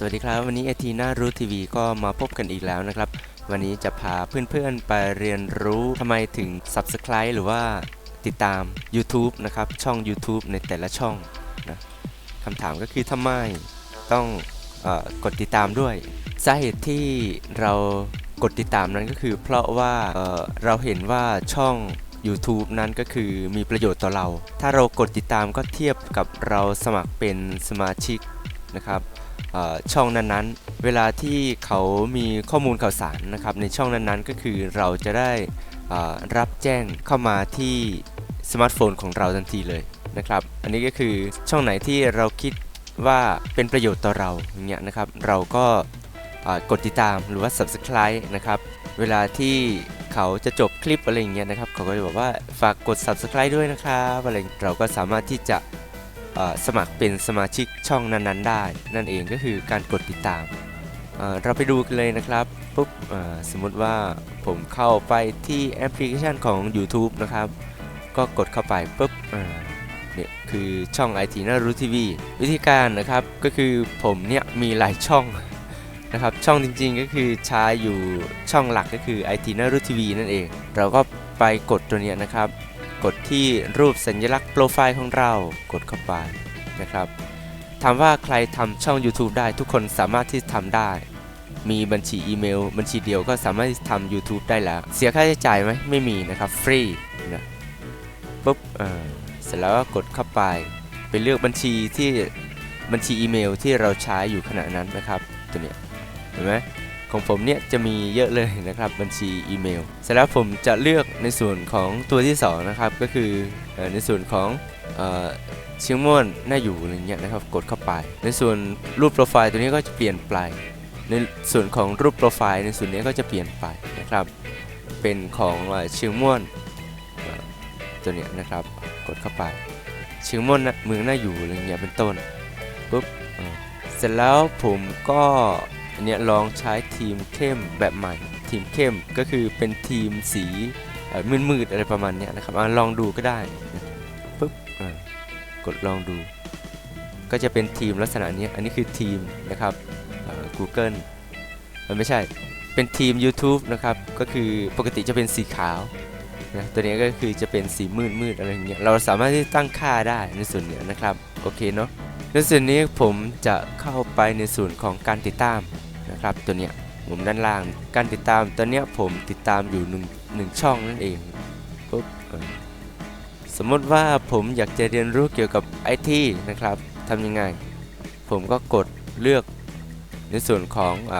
สวัสดีครับ วันนี้เอทีน่ารู้ทีวีก็มาพบกันอีกแล้วนะครับ วันนี้จะพาเพื่อนๆไปเรียนรู้ทำไมถึง Subscribe หรือว่าติดตาม YouTube นะครับ ช่อง YouTube ในแต่ละช่องนะคำถามก็คือทำไมต้องออกดติดตามด้วย สาเหตุที่เรากดติดตามนั้นก็คือ เพราะว่าเเราเห็นว่าช่อง YouTube นั้นก็คือมีประโยชน์ต่อเรา ถ้าเรากดติดตามก็เทียบกับเราสมัครเป็นสมาชิกนะครับ ช่องนั้นๆ เวลาที่เขามีข้อมูลข่าวสารนะครับในช่องนั้นๆ ก็คือเราจะได้รับแจ้งเข้ามาที่สมาร์ทโฟนของเราทันทีเลยนะครับ อันนี้ก็คือช่องไหนที่เราคิดว่าเป็นประโยชน์ต่อเราอย่างเงี้ยนะครับ เราก็กดติดตามหรือว่า subscribe นะครับ เวลาที่เขาจะจบคลิปอะไรอย่างเงี้ยนะครับ เขาก็จะบอกว่าฝากกด subscribe ด้วยนะครับอะไรเราก็สามารถที่จะ สมัครเป็นสมาชิกช่องนั้นๆ ได้ นั่นเองก็คือการกดติดตามเเราไปดูกันเลยนะครับปุ๊บสมมุติว่าผมเข้าไปที่แอปพลิเคชันของ YouTube นะครับ ก็กดเข้าไปปุ๊บเเนี่ยคือช่อง IT น่ารู้ทีวีวิธีการนะครับก็คือผมเนี่ยมีหลายช่องนะครับช่องจริงๆก็คือใช้อยู่ช่องหลักก็คือ IT น่ารู้ทีวีนั่นเอง เราก็ไปกดตัวเนี้ยนะครับ กดที่รูปสัญลักษณ์โปรไฟล์ของเรากดเข้าไปนะครับถามว่าใครทำช่อง YouTube ได้ทุกคนสามารถที่ทำได้ มีบัญชีอีเมล บัญชีเดียวก็สามารถที่ทำ YouTube ได้แล้ว เสียค่าใช้จ่ายไหมไม่มีนะครับ ฟรีนะปุ๊บเออเสร็จแล้วก็กดเข้าไป ไปเลือกบัญชีที่บัญชีอีเมลที่เราใช้อยู่ขณะนั้นนะครับ ตัวเนี้ยเห็นไหม ของผมเนี่ยจะมีเยอะเลยนะครับบัญชีอีเมลเสร็จแล้วผมจะเลือกในส่วนของตัวที่2นะครับก็คือในส่วนของเชียงม่วนน่าอยู่อะไรเงี้ยนะครับกดเข้าไป ในส่วนรูปโปรไฟล์ตัวนี้ก็จะเปลี่ยนไป ในส่วนของรูปโปรไฟล์ในส่วนนี้ก็จะเปลี่ยนไปนะครับ เป็นของเชียงม่วนตัวเนี้ยนะครับกดเข้าไป เชียงม่วนนะเมืองน่าอยู่อะไรเงี้ยเป็นต้นปุ๊บเสร็จแล้วผมก็ อันนี้ลองใช้ทีมเข้มแบบใหม่ ทีมเข้มก็คือเป็นทีมสีเอ่อมืดๆอะไรประมาณนี้นะครับอลองดูก็ได้ปุ๊บกดลองดู ก็จะเป็นทีมลักษณะนี้อันนี้คือทีมนะครับ Google เอ่อไม่ใช่เป็นทีม YouTube นะครับก็คือปกติจะเป็นสีขาวนะตัวนี้ก็คือจะเป็นสีมืดๆอะไรอย่างเงี้ยเราสามารถที่ตั้งค่าได้ในส่วนนี้นะครับโอเคเนาะในส่วนนี้ผมจะเข้าไปในส่วนของการติดตาม นะครับตัวเนี้ยมุมด้านล่าง การติดตามตัวเนี้ยผมติดตามอยู่หนึ่งหนึ่งช่องนั่นเองปุ๊บสมมติว่าผมอยากจะเรียนรู้เกี่ยวกับไอทีนะครับทำยังไง ผมก็กดเลือกในส่วนของอ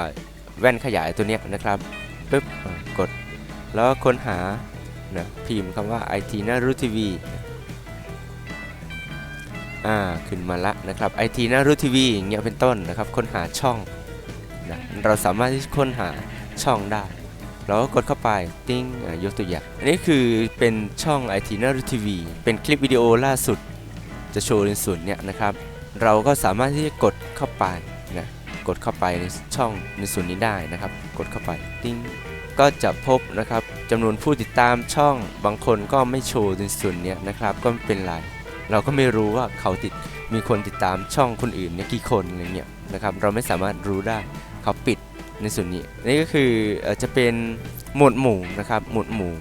แว่นขยายตัวเนี้ยนะครับปุ๊บกด แล้วค้นหานะพิมพ์คำว่า IT น่ารู้ทีวีอ่าขึ้นมาละนะครับ IT น่ารู้ทีวีอย่างเงี้ยเป็นต้นนะครับ ค้นหาช่อง นะเราสามารถที่จะค้นหาช่องได้เราก็กดเข้าไปติ้งยกตัวอย่างอันนี้คือเป็นช่อง IT n a r u TV เป็นคลิปวิดีโอล่าสุด จะโชว์ในส่วนเนี้ยนะครับ เราก็สามารถที่จะกดเข้าไปนะกดเข้าไปในช่องในส่วนนี้ได้นะครับ กดเข้าไปติ้งก็จะพบนะครับจำนวนผู้ติดตามช่องบางคนก็ไม่โชว์ในส่วนเนี้ยนะครับ ก็ไม่เป็นไรเราก็ไม่รู้ว่าเขาติดมีคนติดตามช่องคนอื่นเนี่ยกี่คนอะไรเงี้ยนะครับ เราไม่สามารถรู้ได้ เขาปิดในส่วนนี้นี่ก็คือจะเป็นหมวดหมู่นะครับหมวดหมู่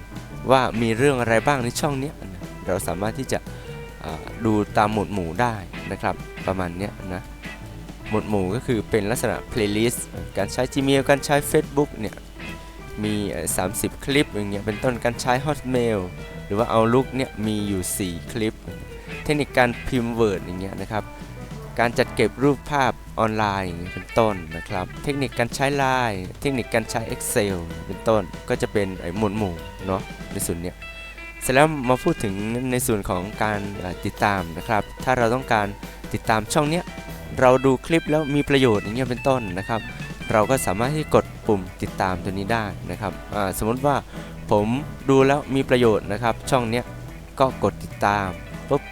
ว่ามีเรื่องอะไรบ้างในช่องนี้เราสามารถที่จะดูตามหมวดหมู่ได้นะครับ ประมาณนี้นะหมวดหมู่ก็คือเป็นลักษณะ playlist การใช้ Gmail การใช้ Facebook เนี่ยมี 30 คลิปอย่างเงี้ยเป็นต้นการใช้ Hotmail หรือว่า Outlook เนี่ยมีอยู่ 4 คลิป เทคนิคการพิมพ์ Word อย่างเงี้ยนะครับ การจัดเก็บรูปภาพ ออนไลน์อย่างนี้เป็นต้นนะครับ เทคนิคการใช้ Line เทคนิคการใช้ Excel เป็นต้นก็จะเป็นไอ้หมวดหมู่เนาะในส่วนเนี้ยเสร็จแล้วมาพูดถึงในส่วนของการติดตามนะครับ ถ้าเราต้องการติดตามช่องเนี้ยเราดูคลิปแล้วมีประโยชน์อย่างเงี้ยเป็นต้นนะครับ เราก็สามารถที่กดปุ่มติดตามตัวนี้ได้นะครับสมมติว่าผมดูแล้วมีประโยชน์นะครับ ช่องเนี้ยก็กดติดตามปุ๊บ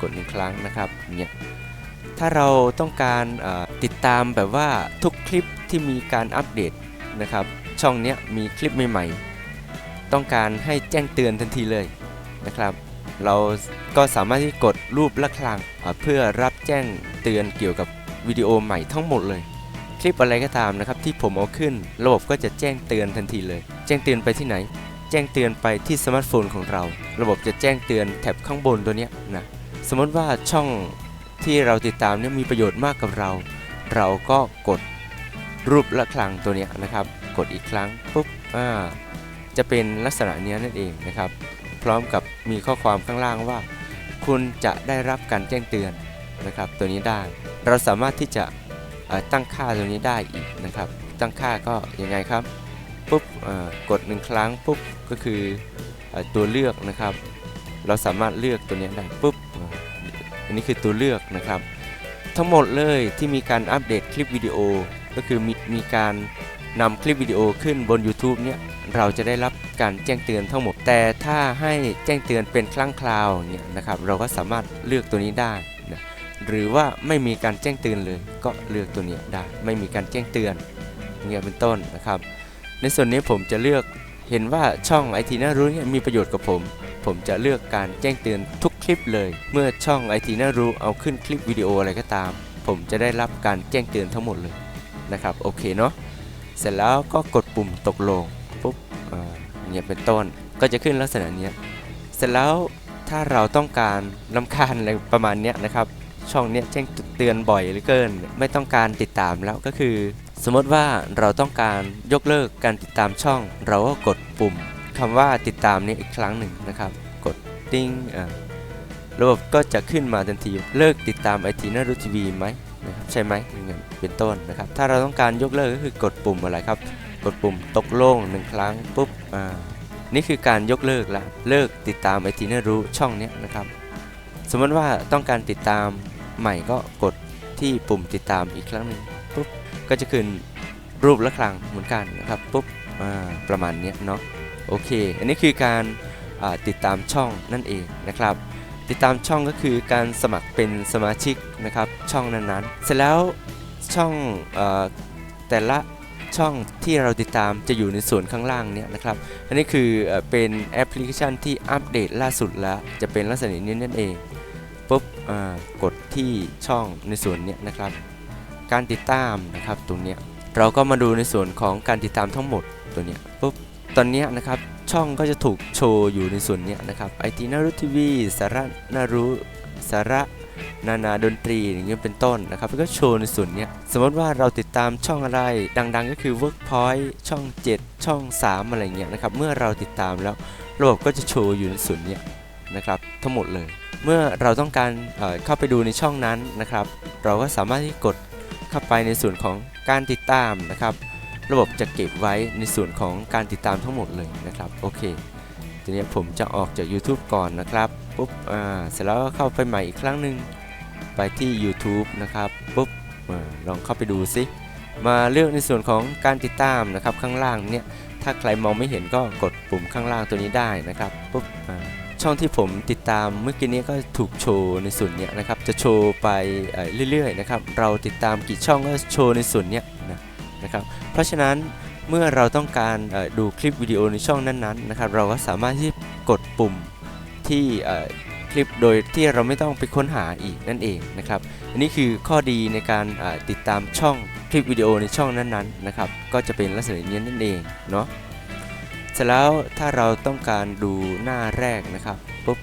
กดหนึ่งครั้งนะครับเงี้ย ถ้าเราต้องการติดตามแบบว่าทุกคลิปที่มีการอัปเดตนะครับ ช่องนี้มีคลิปใหม่ๆ ต้องการให้แจ้งเตือนทันทีเลยนะครับ เราก็สามารถที่กดรูปละครังเพื่อรับแจ้งเตือนเกี่ยวกับวิดีโอใหม่ทั้งหมดเลย คลิปอะไรก็ตามนะครับที่ผมเอาขึ้น ระบบก็จะแจ้งเตือนทันทีเลย แจ้งเตือนไปที่ไหน แจ้งเตือนไปที่สมาร์ทโฟนของเรา ระบบจะแจ้งเตือนแถบข้างบนตัวนี้นะสมมติว่าช่อง ที่เราติดตามเนี่ยมีประโยชน์มากกับเรา เราก็กดรูปละครังตัวเนี้ยนะครับ กดอีกครั้งปุ๊บอ่าจะเป็นลักษณะเนี้ยนั่นเองนะครับ พร้อมกับมีข้อความข้างล่างว่า คุณจะได้รับการแจ้งเตือนนะครับ ตัวนี้ได้ เราสามารถที่จะอ่อตั้งค่าตัวนี้ได้อีกนะครับ ตั้งค่าก็ยังไงครับปุ๊บอ่อกดหนึ่งครั้งปุ๊บก็คืออ่อตัวเลือกนะครับ เราสามารถเลือกตัวนี้ได้ปุ๊บ อันนี้คือตัวเลือกนะครับ ทั้งหมดเลยที่มีการอัปเดตคลิปวิดีโอ ก็คือมีมีการนำคลิปวิดีโอขึ้นบน YouTube เนี่ยเราจะได้รับการแจ้งเตือนทั้งหมด แต่ถ้าให้แจ้งเตือนเป็นครั้งคราวเนี่ยนะครับเราก็สามารถเลือกตัวนี้ได้นะหรือว่าไม่มีการแจ้งเตือนเลยก็เลือกตัวนี้ได้ ไม่มีการแจ้งเตือนเงี้ยเป็นต้นนะครับ ในส่วนนี้ผมจะเลือกเห็นว่าช่องไอทีน่ารู้เนี่ยมีประโยชน์กับผม ผมจะเลือกการแจ้งเตือนทุก ลิปเลย เมื่อช่องไอทีน่ารู้เอาขึ้นคลิปวิดีโออะไรก็ตาม ผมจะได้รับการแจ้งเตือนทั้งหมดเลยนะครับโอเคเนาะเสร็จแล้วก็กดปุ่มตกลงปุ๊บอย่างเนี่ยเป็นต้นก็จะขึ้นลักษณะเนี้ยเสร็จแล้วถ้าเราต้องการลำคาญอะไรประมาณเนี้ยนะครับช่องเนี้ยแจ้งเตือนบ่อยเหลือเกิน ไม่ต้องการติดตามแล้วก็คือ สมมติว่าเราต้องการยกเลิกการติดตามช่อง เราก็กดปุ่มคำว่าติดตามนี้อีกครั้งหนึ่งนะครับ กดติ้งอ่า ระบบก็จะขึ้นมาทันที เลิกติดตามไอทีน่ารู้ทีวีไหมนะครับใช่ไหมอย่างเงี้ยเป็นต้นนะครับ ถ้าเราต้องการยกเลิกก็คือกดปุ่มอะไรครับ กดปุ่มตกลงหนึ่งครั้งปุ๊บอ่านี่คือการยกเลิกละเลิกติดตามไอทีน่ารู้ช่องนี้นะครับ สมมติว่าต้องการติดตามใหม่ก็กดที่ปุ่มติดตามอีกครั้งหนึ่งปุ๊บก็จะขึ้นรูปละครั้งเหมือนกันนะครับปุ๊บอ่าประมาณนี้เนาะโอเค อันนี้คือการติดตามช่องนั่นเองนะครับ ติดตามช่องก็คือการสมัครเป็นสมาชิกนะครับช่องนั้นๆ เสร็จแล้วช่องออแต่ละช่องที่เราติดตามจะอยู่ในส่วนข้างล่างเนี่ยนะครับ อันนี้คือเอเป็นแอปพลิเคชันที่อัปเดตล่าสุดแล้ว จะเป็นลักษณะนี้นั่นเองปุ๊บกดที่ช่องในส่วนเนี้ยนะครับ การติดตามนะครับตรงเนี้ยเราก็มาดูในส่วนของการติดตามทั้งหมดตัวเนี้ยปุ๊บตอนนี้นะครับ ช่องก็จะถูกโชว์อยู่ในส่วนนี้นะครับไอทีนารุทีวีสาระนารุสาระนานาดนตรีอย่างเงี้ยเป็นต้นนะครับก็โชว์ในส่วนนี้สมมติว่าเราติดตามช่องอะไร ดังๆ ก็คือ Workpoint ช่อง 7 ช่อง 3 อะไรเงี้ยนะครับเมื่อเราติดตามแล้วระบบก็จะโชว์อยู่ในส่วนนี้นะครับทั้งหมดเลย เมื่อเราต้องการเเข้าไปดูในช่องนั้นนะครับ เราก็สามารถที่กดเข้าไปในส่วนของการติดตามนะครับ ระบบจะเก็บไว้ในส่วนของการติดตามทั้งหมดเลยนะครับโอเคทีนี้ผมจะออกจาก YouTube ก่อนนะครับปุ๊บอ่าเสร็จแล้วก็เข้าไปใหม่อีกครั้งหนึ่งไปที่ YouTube นะครับปุ๊บอลองเข้าไปดูซิมาเลือกในส่วนของการติดตามนะครับข้างล่างเนี่ยถ้าใครมองไม่เห็นก็กดปุ่มข้างล่างตัวนี้ได้นะครับปุ๊บช่องที่ผมติดตามเมื่อกี้นี้ก็ถูกโชว์ในส่วนเนี้ยนะครับจะโชว์ไปเอ่อเรื่อยๆนะครับเราติดตามกี่ช่องก็โชว์ในส่วนเนี้ยนะ นะครับ เพราะฉะนั้นเมื่อเราต้องการดูคลิปวิดีโอในช่องนั้นๆนะครับ เราก็สามารถที่กดปุ่มที่คลิปโดยที่เราไม่ต้องไปค้นหาอีกนั่นเองนะครับ อันนี้คือข้อดีในการติดตามช่องคลิปวิดีโอในช่องนั้นๆนะครับ ก็จะเป็นลักษณะนี้นั่นเองเนาะเสร็จแล้วถ้าเราต้องการดูหน้าแรกนะครับปุ๊บ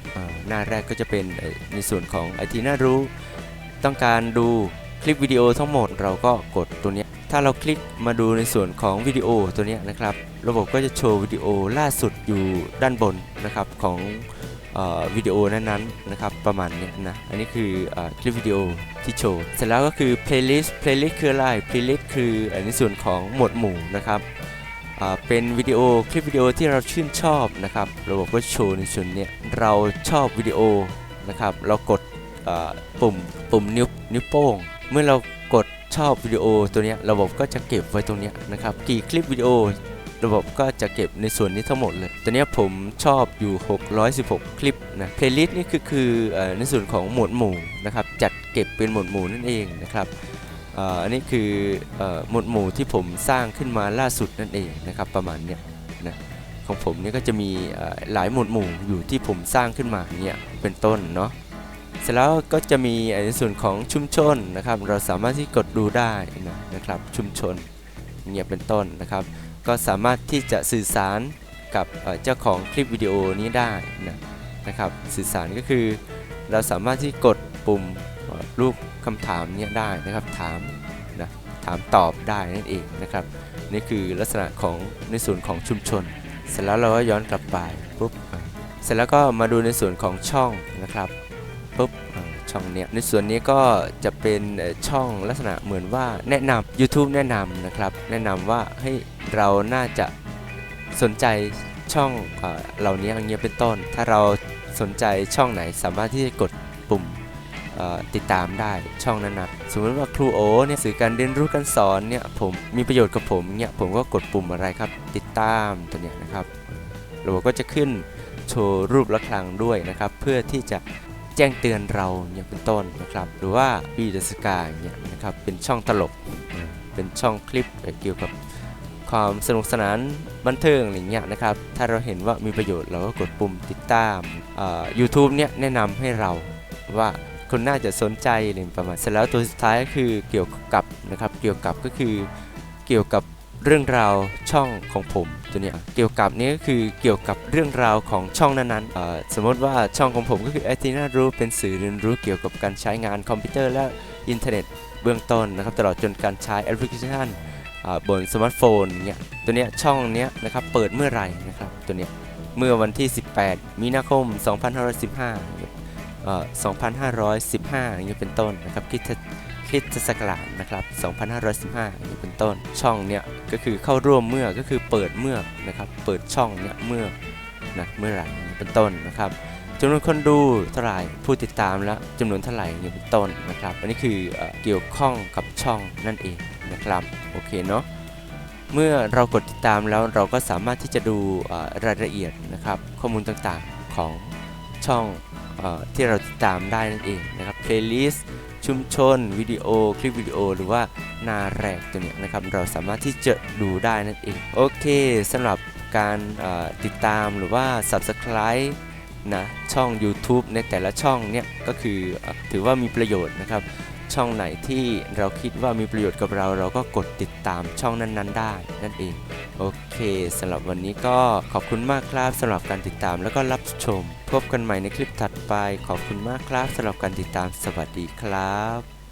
หน้าแรกก็จะเป็นในส่วนของไอทีน่ารู้ ต้องการดูคลิปวิดีโอทั้งหมดเราก็กดตัวนี้ ถ้าเราคลิกมาดูในส่วนของวิดีโอตัวนี้นะครับ ระบบก็จะโชว์วิดีโอล่าสุดอยู่ด้านบนนะครับของออวิดีโอนั้นๆนะครับประมาณเนี้ยนะ อันนี้คืออคลิปวิดีโอที่โชว์ เสร็จแล้วก็คือ playlist playlist คืออะไร playlist คืออ่อในส่วนของหมวดหมู่นะครับเป็นวิดีโอคลิปวิดีโอที่เราชื่นชอบนะครับ ระบบก็โชว์ในส่วนเนี้ยเราชอบวิดีโอนะครับ เรากดปุ่มปุ่มนิ้วนิ้วโป้ง เมื่อเรา ชอบวิดีโอตัวนี้ระบบก็จะเก็บไว้ตรงนี้นะครับกี่คลิปวิดีโอ ระบบก็จะเก็บในส่วนนี้ทั้งหมดเลยตัวนี้ผมชอบอยู่ 616 คลิปนะ playlist นี่คือคือในส่วนของหมวดหมู่นะครับจัดเก็บเป็นหมวดหมู่นั่นเองนะครับอันนี้คือหมวดหมู่ที่ผมสร้างขึ้นมาล่าสุดนั่นเองนะครับประมาณเนี้ยนะของผมเนี่ยก็จะมีหลายหมวดหมู่อยู่ที่ผมสร้างขึ้นมาเนี่ยเป็นต้นเนาะ เสร็จแล้วก็จะมีในส่วนของชุมชนนะครับ เราสามารถที่กดดูได้นะนะครับ ชุมชนเงียบเป็นต้นนะครับ ก็สามารถที่จะสื่อสารกับเจ้าของคลิปวิดีโอนี้ได้นะนะครับ สื่อสารก็คือ เราสามารถที่กดปุ่มรูปคำถามเนี้ยได้นะครับ ถามนะถามตอบได้นั่นเองนะครับ นี่คือลักษณะของในส่วนของชุมชน เสร็จแล้วเราก็ย้อนกลับไปปุ๊บเสร็จแล้วก็มาดูในส่วนของช่องนะครับ ปุ๊บช่องเนี้ยในส่วนนี้ก็จะเป็นช่องลักษณะเหมือนว่าแนะนำ YouTube แนะนำนะครับ แนะนำว่าให้เราน่าจะสนใจช่องเหล่านี้อย่างเงี้ยเป็นต้น ถ้าเราสนใจช่องไหนสามารถที่จะกดปุ่มติดตามได้ช่องนั้นนะสมมติว่าครูโอเนี่ยสื่อการเรียนรู้การสอนเนี่ยผมมีประโยชน์กับผมเนี่ยผมก็กดปุ่มอะไรครับ ติดตามตัวเนี้ยนะครับระบบก็จะขึ้นโชว์รูประฆังด้วยนะครับ เพื่อที่จะ แจ้งเตือนเราเนี่ยเป็นต้นนะครับ หรือว่าบีเดสกาเนี่ยนะครับเป็นช่องตลกเป็นช่องคลิปเกี่ยวกับความสนุกสนานบันเทิงอะไรเงี้ยนะครับ ถ้าเราเห็นว่ามีประโยชน์เราก็กดปุ่มติดตามอ่า YouTube เนี่ยแนะนำให้เราว่าคนน่าจะสนใจอะไรประมาณเสร็จแล้วตัวสุดท้ายก็คือเกี่ยวกับนะครับเกี่ยวกับก็คือเกี่ยวกับเรื่องราวช่องของผม ตัวเนี้ยเกี่ยวกับนี้ก็คือเกี่ยวกับเรื่องราวของช่องนั้นๆสมมติว่าช่องของผมก็คือ a t i n a รู้เป็นสื่อเรียนรู้เกี่ยวกับการใช้งานคอมพิวเตอร์และอินเทอร์เน็ตเบื้องต้นนะครับตลอดจนการใช้แอปพลิเคชันบนสมาร์ทโฟนเนี่ยตัวเนี้ยช่องเนี้ยนะครับเปิดเมื่อไหร่นะครับตัวเนี้ยเมื่อวันที่ 18 มีนาคม 2515เอ่อ2515อย่างเงี้ยเป็นต้นนะครับคิดคิดศักราชนะครับ 2515อย่างเงี้ยเป็นต้นช่องเนี้ย ก็คือเข้าร่วมเมื่อก็คือเปิดเมื่อนะครับเปิดช่องเนี้ยเมื่อนะเมื่อไหร่เป็นต้นนะครับจำนวนคนดูเท่าไหร่ผู้ติดตามและจำนวนเท่าไหร่เงี้ยเป็นต้นนะครับอันนี้คือเอเกี่ยวข้องกับช่องนั่นเองนะครับโอเคเนาะเมื่อเรากดติดตามแล้วเราก็สามารถที่จะดูรายละเอียดนะครับข้อมูลต่างๆของช่องอที่เราติดตามได้นั่นเองนะครับ playlist ชุมชนวิดีโอคลิปวิดีโอ หรือว่านาแรกตัวเนี้ยนะครับเราสามารถที่จะดูได้นั่นเอง โอเคสำหรับการติดตามหรือว่า subscribe นะช่อง YouTube ในแต่ละช่องเนี่ยก็คือถือว่ามีประโยชน์นะครับ ช่องไหนที่เราคิดว่ามีประโยชน์กับเรา เราก็กดติดตามช่องนั้นๆ ได้นั่นเอง โอเคสำหรับวันนี้ก็ขอบคุณมากครับสำหรับการติดตามแล้วก็รับชม พบกันใหม่ในคลิปถัดไป ขอบคุณมากครับสำหรับการติดตามสวัสดีครับ